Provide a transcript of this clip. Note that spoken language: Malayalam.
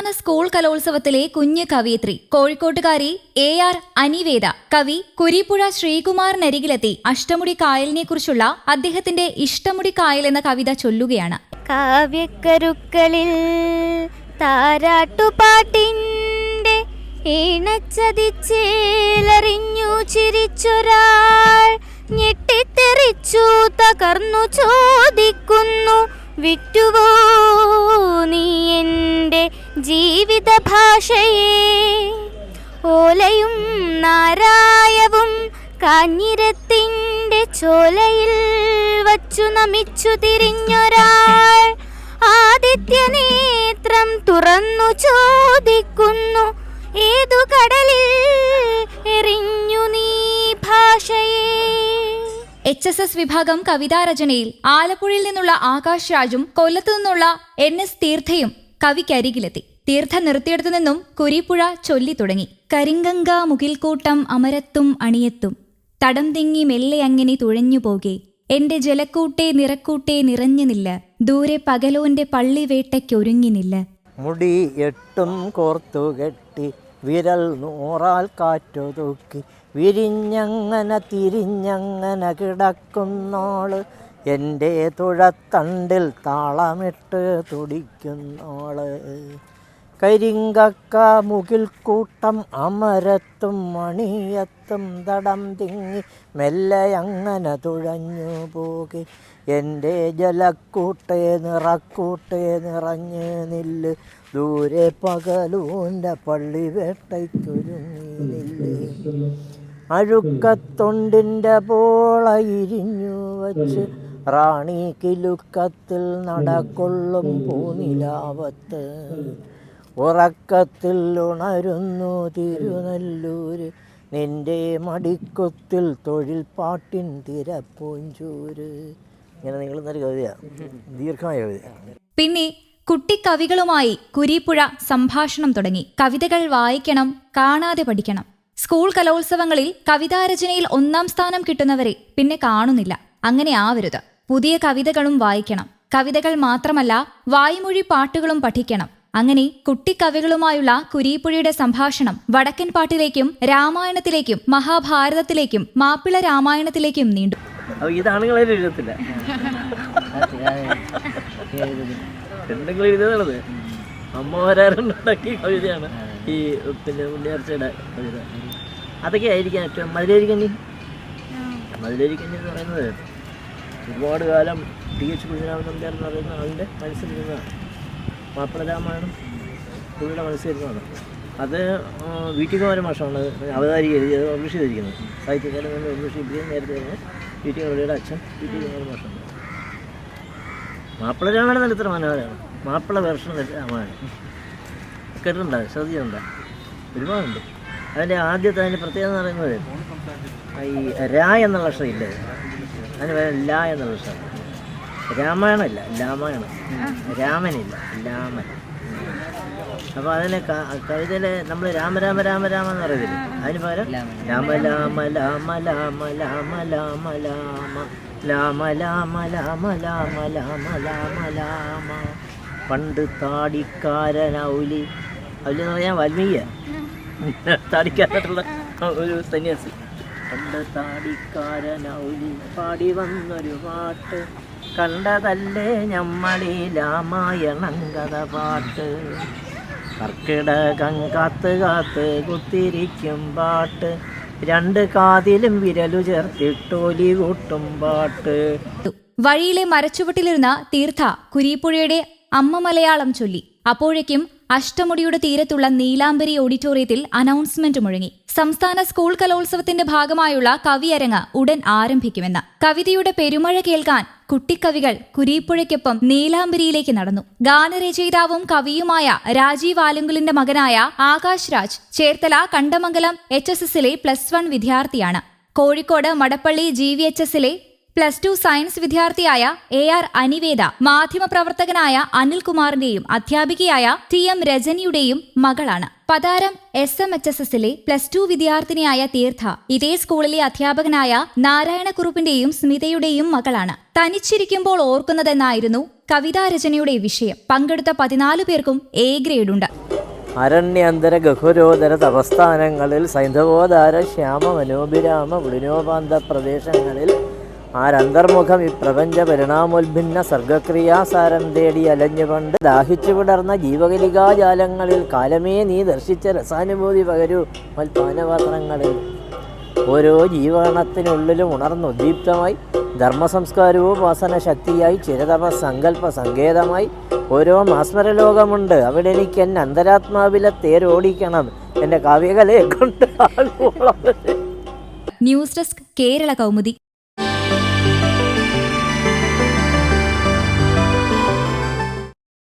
സംസ്ഥാന സ്കൂൾ കലോത്സവത്തിലെ കുഞ്ഞ് കവിയത്രി. കോഴിക്കോട്ടുകാരി എ ആർ അനിവേദ. കവി കുരിപ്പുഴ ശ്രീകുമാറിനരികിലെത്തി അഷ്ടമുടി കായലിനെ കുറിച്ചുള്ള അദ്ദേഹത്തിന്റെ ഇഷ്ടമുടി കായൽ എന്ന കവിത ചൊല്ലുകയാണ്. കാവ്യക്കരുക്കളിൽ താരാട്ടുപാട്ടിന്റെ ഇണച്ചതിച്ചേലറിഞ്ഞു ചിരിച്ചൊരാൾ ഞെട്ടിത്തെറിച്ചു തകർന്നു ചോദിക്കുന്നു നാരായവും കാഞ്ഞിരത്തിന്റെ ചോലയിൽ വച്ചു നമിച്ചു തിരിഞ്ഞൊരാൾ. ആദിത്യനേത്രം തുറന്നു ചോദിക്കുന്നു ഏതു കടലിൽ എറിഞ്ഞു നീ ഭാഷയെ? എച്ച് എസ് എസ് വിഭാഗം കവിതാരചനയിൽ ആലപ്പുഴയിൽ നിന്നുള്ള ആകാശ് രാജും കൊല്ലത്തു നിന്നുള്ള എൻ എസ് തീർത്ഥയും കവിക്കരികിലെത്തി തീർത്ഥ നിർത്തിയിടത്തു നിന്നും കുരിപ്പുഴ ചൊല്ലി തുടങ്ങി. കരിങ്കങ്ക മുകിൽക്കൂട്ടം അമരത്തും അണിയത്തും. തടം തിങ്ങി മെല്ലെ അങ്ങനെ തുഴഞ്ഞു പോകെ. എന്റെ ജലക്കൂട്ടെ നിറക്കൂട്ടെ നിറഞ്ഞു നില്ല. ദൂരെ പകലോന്റെ പള്ളിവേട്ടയ്ക്കൊരുങ്ങിനില്ല മുടി എട്ടും കോർത്തു കെട്ടി വിരൽ നൂറാൽ കാറ്റു തൂക്കി. വിരിഞ്ഞങ്ങനെ തിരിഞ്ഞങ്ങനെ കിടക്കുന്നോൾ. എന്റെ തുഴത്തണ്ടിൽ താളമിട്ട് തുടിക്കുന്നോൾ. കരിങ്കക്ക മുകിൽക്കൂട്ടം അമരത്തും മണിയത്തും തടം തിങ്ങി മെല്ലെ അങ്ങനെ തുഴഞ്ഞു പോകെ. എന്റെ ജലക്കൂട്ടേ നിറക്കൂട്ടേ നിറഞ്ഞ് നില്ല്. ദൂരെ പകലൂന്റെ പള്ളി വേട്ടയ്ക്കൊരുങ്ങി നില്ല്. അഴുക്കത്തൊണ്ടിന്റെ പോളയിരിഞ്ഞു വച്ച് റാണി കിലുക്കത്തിൽ നടക്കൊള്ളും പൂനിലാവത്ത്. ഉറക്കത്തിൽ ഉണരുന്നു തിരുനെല്ലൂര്. നിന്റെ മടിക്കൊത്തിൽ തൊഴിൽ പാട്ടിൻ തിരപ്പൂഞ്ചൂര്. ഇങ്ങനെ നീളുന്നൊരു കവിതയാണ് ദീർഘമായ കവിതയാണ് പിന്നെ കുട്ടിക്കവികളുമായി കുരീപ്പുഴ സംഭാഷണം തുടങ്ങി. കവിതകൾ വായിക്കണം കാണാതെ പഠിക്കണം. സ്കൂൾ കലോത്സവങ്ങളിൽ കവിതാരചനയിൽ ഒന്നാം സ്ഥാനം കിട്ടുന്നവരെ പിന്നെ കാണുന്നില്ല. അങ്ങനെ ആവരുത്. പുതിയ കവിതകളും വായിക്കണം. കവിതകൾ മാത്രമല്ല വായ്മൊഴി പാട്ടുകളും പഠിക്കണം. അങ്ങനെ കുട്ടിക്കവികളുമായുള്ള കുരീപ്പുഴയുടെ സംഭാഷണം വടക്കൻ പാട്ടിലേക്കും രാമായണത്തിലേക്കും മഹാഭാരതത്തിലേക്കും മാപ്പിള രാമായണത്തിലേക്കും നീണ്ടു. അപ്പോൾ ഇതാണുങ്ങളാരും എഴുതത്തില്ല എന്തെങ്കിലും എഴുതുന്നത് അമ്മമാരുണ്ടാക്കിയ കവിതയാണ് ഈ പിന്നെ ഉണ്ണിയാർച്ചയുടെ അതൊക്കെ ആയിരിക്കാം ഏറ്റവും മതിലേരിക്കഞ്ഞി മതിലേരിക്കഞ്ഞി എന്ന് പറയുന്നത്. ഒരുപാട് കാലം ടി എച്ച് കുഞ്ഞിരാമൻ നമ്പ്യാർ എന്ന് പറയുന്ന ആളിന്റെ മനസ്സിലിരുന്നതാണ് മാപ്പിള രാമായണം പുള്ളിയുടെ മനസ്സിലിരുന്നതാണ് അത് വീട്ടിക്കുമാര മാഷമാണ് അവതാരിക എഴുതിയത് പബ്ലിഷ് ചെയ്തിരിക്കുന്നത്. സാഹിത്യകാലം നമ്മൾ പബ്ലിഷ് ചെയ്തിരിക്കുന്നത് നേരത്തെ തന്നെ വീട്ടി കുമാരയുടെ അച്ഛൻ വീട്ടി കുമാര മാഷമാണ് മാപ്പിള രാമായണം നല്ല ഇത്ര മനോഹരമാണ്. മാപ്പിള വേർഷൻ രാമായണം. കേട്ടിട്ടുണ്ട്? ശ്രദ്ധിച്ചിട്ടുണ്ട്? ഒരുപാടുണ്ട്. അതിന്റെ ആദ്യത്തെ അതിന്റെ പ്രത്യേകത എന്ന് പറയുന്നത് ഈ രാ എന്നുള്ള അക്ഷരം ഇല്ലേ? അതിന് വേറെ ല എന്നുള്ള അക്ഷരം രാമായണമല്ല രാമായണം രാമനില്ല രാമൻ അപ്പോൾ അതിന് കവിതയിൽ നമ്മൾ രാമ രാമ രാമ രാമ എന്ന് പറയത്തില്ലേ അതിന് പകരം രാമ രാമ രാമ രാമ രാമ രാമ രാമ രാമ രാമ രാമ രാമ രാമ രാമ രാമ പണ്ട് താടിക്കാരൻ ഔലി എന്ന് പറഞ്ഞാൽ വാൽമീകിയ താടിക്കാരായിട്ടുള്ള ഒരു സന്യാസി പണ്ട് താടിക്കാരൻ ഔലി പാടി വന്നൊരു പാട്ട് കണ്ടതല്ലേ ഞമ്മളീ രാമായണം കഥ പാട്ട് കർക്കിടകം കാത്ത് കാത്ത് കുത്തിരിക്കും പാട്ട്. രണ്ട് കാതിലും വിരലു ചേർത്തിട്ടോലി കൂട്ടും പാട്ട്. വഴിയിലെ മരച്ചുവട്ടിലിരുന്ന തീർത്ഥ കുരീപ്പുഴയുടെ അമ്മ മലയാളം ചൊല്ലി. അപ്പോഴേക്കും അഷ്ടമുടിയുടെ തീരത്തുള്ള നീലാംബരി ഓഡിറ്റോറിയത്തിൽ അനൗൺസ്മെന്റ് മുഴങ്ങി. സംസ്ഥാന സ്കൂൾ കലോത്സവത്തിന്റെ ഭാഗമായുള്ള കവിയരങ്ങ് ഉടൻ ആരംഭിക്കുമെന്ന്. കവിതയുടെ പെരുമഴ കേൾക്കാൻ കുട്ടിക്കവികൾ കുരീപ്പുഴയ്ക്കൊപ്പം നീലാംബരിയിലേക്ക് നടന്നു. ഗാനരചയിതാവും കവിയുമായ രാജീവ് ആലുങ്കുലിന്റെ മകനായ ആകാശ് രാജ് ചേർത്തല കണ്ടമംഗലം എച്ച് എസ് എസിലെ പ്ലസ് വൺ വിദ്യാർത്ഥിയാണ്. Kozhikode Madappally G V H എസിലെ പ്ലസ് ടു സയൻസ് വിദ്യാർത്ഥിയായ എ ആർ അനിവേദ മാധ്യമപ്രവർത്തകനായ അനിൽകുമാറിന്റെയും അധ്യാപികയായ ടി എം രജനിയുടെയും മകളാണ്. Patharam S M H S എസിലെ പ്ലസ് ടു വിദ്യാർത്ഥിനിയായ തീർത്ഥ ഇതേ സ്കൂളിലെ അധ്യാപകനായ നാരായണക്കുറുപ്പിന്റെയും സ്മിതയുടെയും മകളാണ്. തനിച്ചിരിക്കുമ്പോൾ ഓർക്കുന്നതെന്നായിരുന്നു കവിതാരചനയുടെ വിഷയം. പങ്കെടുത്ത പതിനാല് പേർക്കും എ ഗ്രേഡുണ്ട്. അരണ്യാന്തര ഗഹുരോദര തപസ്ഥാനങ്ങളിൽ സൈന്ധവോദാര ശ്യാമ മനോഭിരാമ വിളിനോപാന്ത പ്രദേശങ്ങളിൽ ആരന്തർമുഖം ഈ പ്രപഞ്ച പരിണാമോത്ഭിന്ന സർഗക്രിയാസാരം തേടി അലഞ്ഞുകൊണ്ട് ദാഹിച്ചു വിടർന്ന ജീവകലികാജാലങ്ങളിൽ കാലമേ നീ ദർശിച്ച രസാനുഭൂതി പകരൂ മൽപാനപാത്രങ്ങളിൽ. ഓരോ ജീവകണത്തിനുള്ളിലും ഉണർന്നുദ്ദീപ്തമായി ധർമ്മസംസ്കാരോപാസന ശക്തിയായി ചിരതപ സങ്കല്പ സങ്കേതമായി ഓരോ മാസ്മരലോകമുണ്ട്. അവിടെ എനിക്ക് എന്റെ അന്തരാത്മാവിലെ തേരോടിക്കണം. എന്റെ കാവ്യകലയെ കൊണ്ട് ന്യൂസ് ഡെസ്ക് കേരള കൗമുദി.